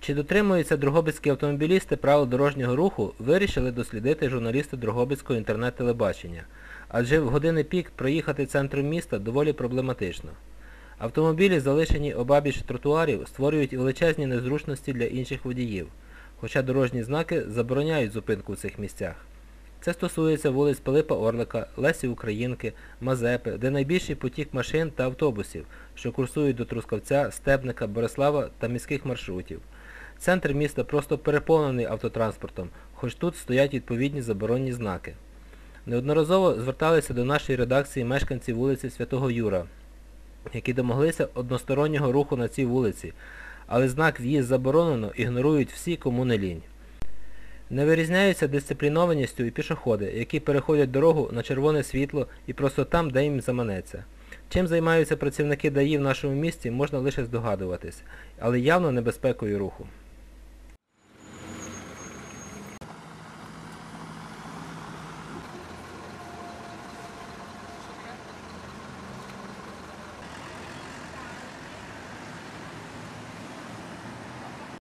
Чи дотримуються дрогобицькі автомобілісти правил дорожнього руху, вирішили дослідити журналісти Дрогобицького інтернет-телебачення. Адже в години пік проїхати центром міста доволі проблематично. Автомобілі, залишені обабіч тротуарів, створюють величезні незручності для інших водіїв, хоча дорожні знаки забороняють зупинку в цих місцях. Це стосується вулиць Пилипа Орлика, Лесі Українки, Мазепи, де найбільший потік машин та автобусів, що курсують до Трускавця, Стебника, Борислава та міських маршрутів. Центр міста просто переповнений автотранспортом, хоч тут стоять відповідні заборонні знаки. Неодноразово зверталися до нашої редакції мешканці вулиці Святого Юра, які домоглися одностороннього руху на цій вулиці, але знак «В'їзд заборонено» ігнорують всі, кому не лінь. Не вирізняються дисциплінованістю і пішоходи, які переходять дорогу на червоне світло і просто там, де їм заманеться. Чим займаються працівники ДАІ в нашому місті, можна лише здогадуватись, але явно небезпекою руху.